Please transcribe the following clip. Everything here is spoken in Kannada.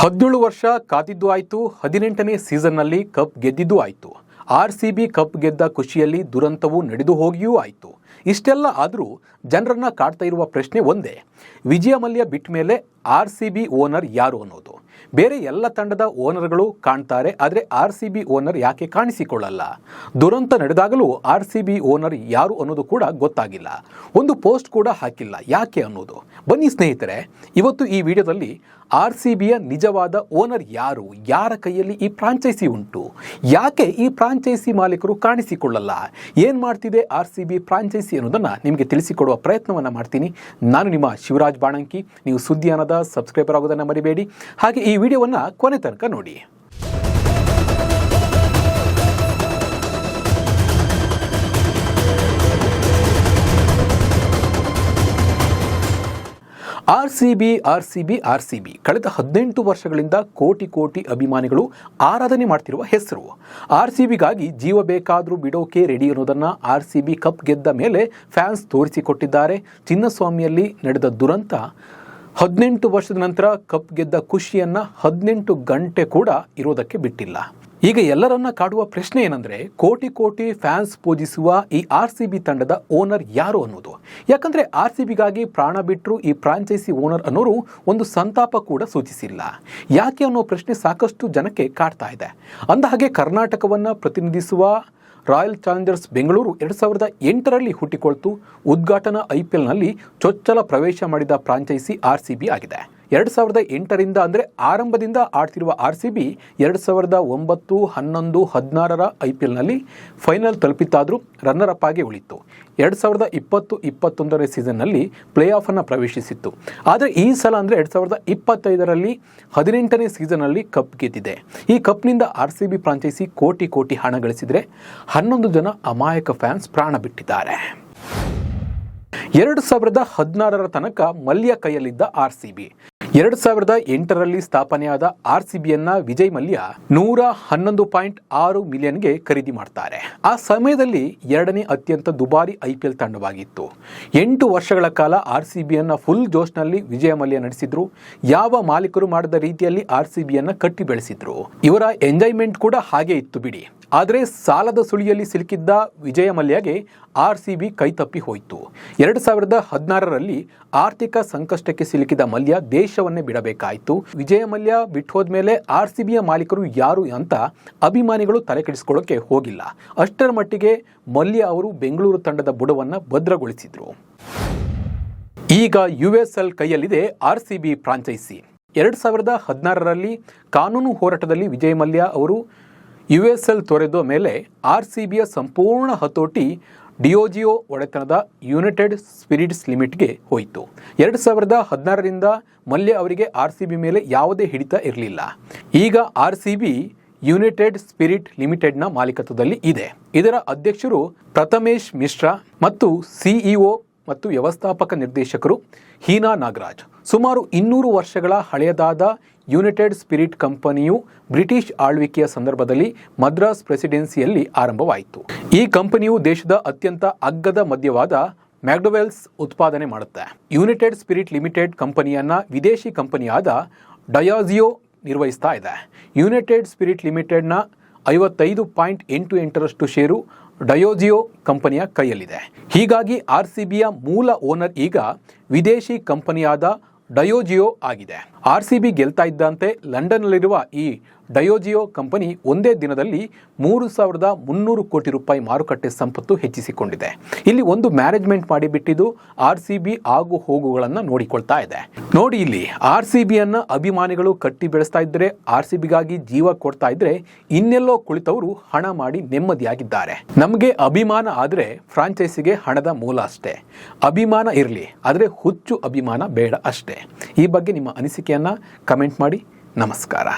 ಹದಿನೇಳು ವರ್ಷ ಕಾದಿದ್ದು ಆಯಿತು, ಹದಿನೆಂಟನೇ ಸೀಸನ್ನಲ್ಲಿ ಕಪ್ ಗೆದ್ದಿದ್ದು ಆಯಿತು. ಆರ್ ಸಿ ಬಿ ಕಪ್ ಗೆದ್ದ ಖುಷಿಯಲ್ಲಿ ದುರಂತವು ನಡೆದು ಹೋಗಿಯೂ ಆಯಿತು. ಇಷ್ಟೆಲ್ಲ ಆದರೂ ಜನರನ್ನ ಕಾಡ್ತಾ ಇರುವ ಪ್ರಶ್ನೆ ಒಂದೇ. ವಿಜಯ ಮಲ್ಯ ಬಿಟ್ಟ ಮೇಲೆ ಆರ್ ಸಿ ಬಿ ಓನರ್ ಯಾರು ಅನ್ನೋದು. ಬೇರೆ ಎಲ್ಲ ತಂಡದ ಓನರ್ಗಳು ಕಾಣ್ತಾರೆ, ಆದರೆ ಆರ್ ಸಿ ಬಿ ಓನರ್ ಯಾಕೆ ಕಾಣಿಸಿಕೊಳ್ಳಲ್ಲ? ದುರಂತ ನಡೆದಾಗಲೂ ಆರ್ ಸಿ ಬಿ ಓನರ್ ಯಾರು ಅನ್ನೋದು ಕೂಡ ಗೊತ್ತಾಗಿಲ್ಲ. ಒಂದು ಪೋಸ್ಟ್ ಕೂಡ ಹಾಕಿಲ್ಲ. ಯಾಕೆ ಅನ್ನೋದು? ಬನ್ನಿ ಸ್ನೇಹಿತರೆ, ಇವತ್ತು ಈ ವಿಡಿಯೋದಲ್ಲಿ ಆರ್ ಸಿ ಬಿಯ ನಿಜವಾದ ಓನರ್ ಯಾರು? ಯಾರ ಕೈಯಲ್ಲಿ ಈ ಫ್ರಾಂಚೈಸಿ ಉಂಟು? ಯಾಕೆ ಈ ಫ್ರಾಂಚೈಸಿ ಮಾಲೀಕರು ಕಾಣಿಸಿಕೊಳ್ಳಲ್ಲ? ಏನು ಮಾಡ್ತಿದೆ ಆರ್ ಸಿ ಬಿ ಫ್ರಾಂಚೈಸಿ ಅನ್ನೋದನ್ನು ನಿಮಗೆ ತಿಳಿಸಿಕೊಡುವ ಪ್ರಯತ್ನವನ್ನು ಮಾಡ್ತೀನಿ. ನಾನು ನಿಮ್ಮ ಶಿವರಾಜ್ ಬಾಣಂಕಿ, ನೀವು ಸುದ್ದಿ ಅನ್ನದ ಸಬ್ಸ್ಕ್ರೈಬರ್ ಆಗೋದನ್ನು ಮರಿಬೇಡಿ. ಹಾಗೆ ಈ ವಿಡಿಯೋವನ್ನು ಕೊನೆ ತನಕ ನೋಡಿ. R C B R C B R C B ಕಳೆದ ಹದಿನೆಂಟು ವರ್ಷಗಳಿಂದ ಕೋಟಿ ಕೋಟಿ ಅಭಿಮಾನಿಗಳು ಆರಾಧನೆ ಮಾಡ್ತಿರುವ ಹೆಸರು. ಆರ್ ಸಿ ಬಿಗಾಗಿ ಜೀವ ಬೇಕಾದರೂ ಬಿಡೋಕೆ ರೆಡಿ ಅನ್ನೋದನ್ನು ಆರ್ ಸಿ ಬಿ ಕಪ್ ಗೆದ್ದ ಮೇಲೆ ಫ್ಯಾನ್ಸ್ ತೋರಿಸಿಕೊಟ್ಟಿದ್ದಾರೆ ಚಿನ್ನಸ್ವಾಮಿಯಲ್ಲಿ ನಡೆದ ದುರಂತ ಹದಿನೆಂಟು ವರ್ಷದ ನಂತರ ಕಪ್ ಗೆದ್ದ ಖುಷಿಯನ್ನ ಹದಿನೆಂಟು ಗಂಟೆ ಕೂಡ ಇರೋದಕ್ಕೆ ಬಿಟ್ಟಿಲ್ಲ. ಈಗ ಎಲ್ಲರನ್ನ ಕಾಡುವ ಪ್ರಶ್ನೆ ಏನಂದ್ರೆ, ಕೋಟಿ ಕೋಟಿ ಫ್ಯಾನ್ಸ್ ಪೂಜಿಸುವ ಈ ಆರ್ ಸಿ ಬಿ ತಂಡದ ಓನರ್ ಯಾರು ಅನ್ನೋದು. ಯಾಕಂದ್ರೆ ಆರ್ ಸಿ ಬಿಗಾಗಿ ಪ್ರಾಣ ಬಿಟ್ಟರು ಈ ಫ್ರಾಂಚೈಸಿ ಓನರ್ ಅನ್ನೋರು ಒಂದು ಸಂತಾಪ ಕೂಡ ಸೂಚಿಸಿಲ್ಲ. ಯಾಕೆ ಅನ್ನೋ ಪ್ರಶ್ನೆ ಸಾಕಷ್ಟು ಜನಕ್ಕೆ ಕಾಡ್ತಾ ಇದೆ. ಅಂದ ಹಾಗೆ ಕರ್ನಾಟಕವನ್ನ ಪ್ರತಿನಿಧಿಸುವ ರಾಯಲ್ ಚಾಲೆಂಜರ್ಸ್ ಬೆಂಗಳೂರು ಎರಡು ಸಾವಿರದ ಎಂಟರಲ್ಲಿ ಹುಟ್ಟಿಕೊಳ್ತು. ಉದ್ಘಾಟನಾ ಐಪಿಎಲ್ನಲ್ಲಿ ಚೊಚ್ಚಲ ಪ್ರವೇಶ ಮಾಡಿದ ಫ್ರಾಂಚೈಸಿ ಆರ್ ಸಿ ಬಿ ಆಗಿದೆ. ಎರಡು ಸಾವಿರದ ಎಂಟರಿಂದ ಅಂದರೆ ಆರಂಭದಿಂದ ಆಡ್ತಿರುವ ಆರ್ ಸಿ ಬಿ ಎರಡು ಸಾವಿರದ ಒಂಬತ್ತು, ಹನ್ನೊಂದು, ಹದಿನಾರರ ಐ ಪಿ ಎಲ್ನಲ್ಲಿ ಫೈನಲ್ ತಲುಪಿತ್ತಾದರೂ ರನ್ನರ್ ಅಪ್ ಆಗಿ ಉಳಿತು ಎರಡು ಸಾವಿರದ ಇಪ್ಪತ್ತು, ಇಪ್ಪತ್ತೊಂದರ ಸೀಸನ್ನಲ್ಲಿ ಪ್ಲೇ ಆಫನ್ನು ಪ್ರವೇಶಿಸಿತ್ತು. ಆದರೆ ಈ ಸಲ ಅಂದರೆ ಎರಡು ಸಾವಿರದ ಇಪ್ಪತ್ತೈದರಲ್ಲಿ ಹದಿನೆಂಟನೇ ಸೀಸನ್ನಲ್ಲಿ ಕಪ್ ಗೆದ್ದಿದೆ. ಈ ಕಪ್ನಿಂದ ಆರ್ ಸಿ ಬಿ ಫ್ರಾಂಚೈಸಿ ಕೋಟಿ ಕೋಟಿ ಹಣ ಗಳಿಸಿದರೆ ಹನ್ನೊಂದು ಜನ ಅಮಾಯಕ ಫ್ಯಾನ್ಸ್ ಪ್ರಾಣ ಬಿಟ್ಟಿದ್ದಾರೆ. ಎರಡು ಸಾವಿರದ ಹದಿನಾರರ ತನಕ ಮಲ್ಯ ಕೈಯಲ್ಲಿದ್ದ ಆರ್ ಸಿ ಬಿ ಎರಡು ಸಾವಿರದ ಎಂಟರಲ್ಲಿ ಸ್ಥಾಪನೆಯಾದ ಆರ್ ಸಿ ಬಿಯನ್ನ ವಿಜಯ್ ಮಲ್ಯ ನೂರ ಹನ್ನೊಂದು ಪಾಯಿಂಟ್ ಆರು ಮಿಲಿಯನ್ಗೆ ಖರೀದಿ ಮಾಡ್ತಾರೆ. ಆ ಸಮಯದಲ್ಲಿ ಎರಡನೇ ಅತ್ಯಂತ ದುಬಾರಿ ಐ ಪಿ ಎಲ್ ತಂಡವಾಗಿತ್ತು. ಎಂಟು ವರ್ಷಗಳ ಕಾಲ ಆರ್ ಸಿ ಬಿಯನ್ನ ಫುಲ್ ಜೋಶ್ನಲ್ಲಿ ವಿಜಯ ಮಲ್ಯ ನಡೆಸಿದ್ರು. ಯಾವ ಮಾಲೀಕರು ಮಾಡಿದ ರೀತಿಯಲ್ಲಿ ಆರ್ ಸಿ ಬಿಯನ್ನ ಕಟ್ಟಿ ಬೆಳೆಸಿದ್ರು. ಇವರ ಎಂಜಾಯ್ಮೆಂಟ್ ಕೂಡ ಹಾಗೆ ಇತ್ತು ಬಿಡಿ. ಆದರೆ ಸಾಲದ ಸುಳಿಯಲ್ಲಿ ಸಿಲುಕಿದ್ದ ವಿಜಯ ಮಲ್ಯಗೆ ಆರ್ ಸಿ ಬಿ ಕೈತಪ್ಪಿ ಹೋಯಿತು. ಎರಡು ಸಾವಿರದ ಹದಿನಾರರಲ್ಲಿ ಆರ್ಥಿಕ ಸಂಕಷ್ಟಕ್ಕೆ ಸಿಲುಕಿದ ಮಲ್ಯ ದೇಶವನ್ನೇ ಬಿಡಬೇಕಾಯಿತು. ವಿಜಯ ಮಲ್ಯ ಬಿಟ್ಟು ಹೋದ್ಮೇಲೆ ಆರ್ ಸಿ ಬಿಯ ಮಾಲೀಕರು ಯಾರು ಅಂತ ಅಭಿಮಾನಿಗಳು ತಲೆ ಕೆಡಿಸ್ಕೊಳ್ಳೋಕೆ ಹೋಗಿಲ್ಲ. ಅಷ್ಟರ ಮಟ್ಟಿಗೆ ಮಲ್ಯ ಅವರು ಬೆಂಗಳೂರು ತಂಡದ ಬುಡವನ್ನು ಭದ್ರಗೊಳಿಸಿದರು. ಈಗ ಯು ಎಸ್ ಎಲ್ ಕೈಯಲ್ಲಿದೆ ಆರ್ ಸಿ ಬಿ ಫ್ರಾಂಚೈಸಿ. ಎರಡು ಸಾವಿರದ ಹದಿನಾರರಲ್ಲಿ ಕಾನೂನು ಹೋರಾಟದಲ್ಲಿ ವಿಜಯ್ ಮಲ್ಯ ಅವರು ಯು ಎಸ್ ಎಲ್ ತೊರೆದ ಮೇಲೆ ಆರ್ ಸಿ ಬಿಯ ಸಂಪೂರ್ಣ ಹತೋಟಿ ಡಿಯೋಜಿಯೋ ಒಡೆತನದ ಯುನೈಟೆಡ್ ಸ್ಪಿರಿಟ್ಸ್ ಲಿಮಿಟ್ಗೆ ಹೋಯಿತು. ಎರಡು ಸಾವಿರದ ಹದಿನಾರರಿಂದ ಮಲ್ಯ ಅವರಿಗೆ ಆರ್ ಸಿ ಬಿ ಮೇಲೆ ಯಾವುದೇ ಹಿಡಿತ ಇರಲಿಲ್ಲ. ಈಗ R C B united spirit ಲಿಮಿಟೆಡ್ನ ಮಾಲೀಕತ್ವದಲ್ಲಿ ಇದೆ. ಇದರ ಅಧ್ಯಕ್ಷರು ಪ್ರಥಮೇಶ್ ಮಿಶ್ರಾ ಮತ್ತು ಸಿಇಒ ಮತ್ತು ವ್ಯವಸ್ಥಾಪಕ ನಿರ್ದೇಶಕರು ಹೀನಾ ನಾಗರಾಜ್. ಸುಮಾರು ಇನ್ನೂರು ವರ್ಷಗಳ ಹಳೆಯದಾದ ಯುನೈಟೆಡ್ ಸ್ಪಿರಿಟ್ ಕಂಪನಿಯು ಬ್ರಿಟಿಷ್ ಆಳ್ವಿಕೆಯ ಸಂದರ್ಭದಲ್ಲಿ ಮದ್ರಾಸ್ ಪ್ರೆಸಿಡೆನ್ಸಿಯಲ್ಲಿ ಆರಂಭವಾಯಿತು. ಈ ಕಂಪನಿಯು ದೇಶದ ಅತ್ಯಂತ ಅಗ್ಗದ ಮದ್ಯವಾದ ಮ್ಯಾಕ್ಡೊವೆಲ್ಸ್ ಉತ್ಪಾದನೆ ಮಾಡುತ್ತೆ. ಯುನೈಟೆಡ್ ಸ್ಪಿರಿಟ್ ಲಿಮಿಟೆಡ್ ಕಂಪನಿಯನ್ನ ವಿದೇಶಿ ಕಂಪನಿಯಾದ ಡಯಾಜಿಯೋ ನಿರ್ವಹಿಸ್ತಾ ಇದೆ. ಯುನೈಟೆಡ್ ಸ್ಪಿರಿಟ್ ಲಿಮಿಟೆಡ್ನ ಐವತ್ತೈದು ಪಾಯಿಂಟ್ ಎಂಟು ಎಂಟರಷ್ಟು ಷೇರು ಡಯೋಜಿಯೋ ಕಂಪನಿಯ ಕೈಯಲ್ಲಿದೆ. ಹೀಗಾಗಿ ಆರ್ ಸಿ ಬಿಯ ಮೂಲ ಓನರ್ ಈಗ ವಿದೇಶಿ ಕಂಪನಿಯಾದ ಡಯೋಜಿಯೋ ಆಗಿದೆ. ಆರ್ ಸಿ ಬಿ ಗೆಲ್ತಾ ಇದ್ದಂತೆ ಲಂಡನ್ನಲ್ಲಿರುವ ಈ ಡಯೋಜಿಯೋ ಕಂಪನಿ ಒಂದೇ ದಿನದಲ್ಲಿ ಮೂರು ಸಾವಿರದ ಮುನ್ನೂರು ಕೋಟಿ ರೂಪಾಯಿ ಮಾರುಕಟ್ಟೆ ಸಂಪತ್ತು ಹೆಚ್ಚಿಸಿಕೊಂಡಿದೆ. ಇಲ್ಲಿ ಒಂದು ಮ್ಯಾನೇಜ್ಮೆಂಟ್ ಮಾಡಿಬಿಟ್ಟಿದ್ದು ಆರ್ ಸಿ ಬಿ ಆಗು ಹೋಗುಗಳನ್ನು ನೋಡಿಕೊಳ್ತಾ ಇದೆ. ನೋಡಿ ಇಲ್ಲಿ ಆರ್ ಸಿ ಬಿಯನ್ನು ಅಭಿಮಾನಿಗಳು ಕಟ್ಟಿ ಬೆಳೆಸ್ತಾ ಇದ್ದರೆ ಆರ್ ಸಿ ಬಿಗಾಗಿ ಜೀವ ಕೊಡ್ತಾ ಇದ್ರೆ ಇನ್ನೆಲ್ಲೋ ಕುಳಿತವರು ಹಣ ಮಾಡಿ ನೆಮ್ಮದಿಯಾಗಿದ್ದಾರೆ. ನಮಗೆ ಅಭಿಮಾನ ಆದರೆ ಫ್ರಾಂಚೈಸಿಗೆ ಹಣದ ಮೂಲ ಅಷ್ಟೇ. ಅಭಿಮಾನ ಇರಲಿ, ಆದರೆ ಹುಚ್ಚು ಅಭಿಮಾನ ಬೇಡ ಅಷ್ಟೇ. ಈ ಬಗ್ಗೆ ನಿಮ್ಮ ಅನಿಸಿಕೆಯನ್ನ ಕಮೆಂಟ್ ಮಾಡಿ ನಮಸ್ಕಾರ.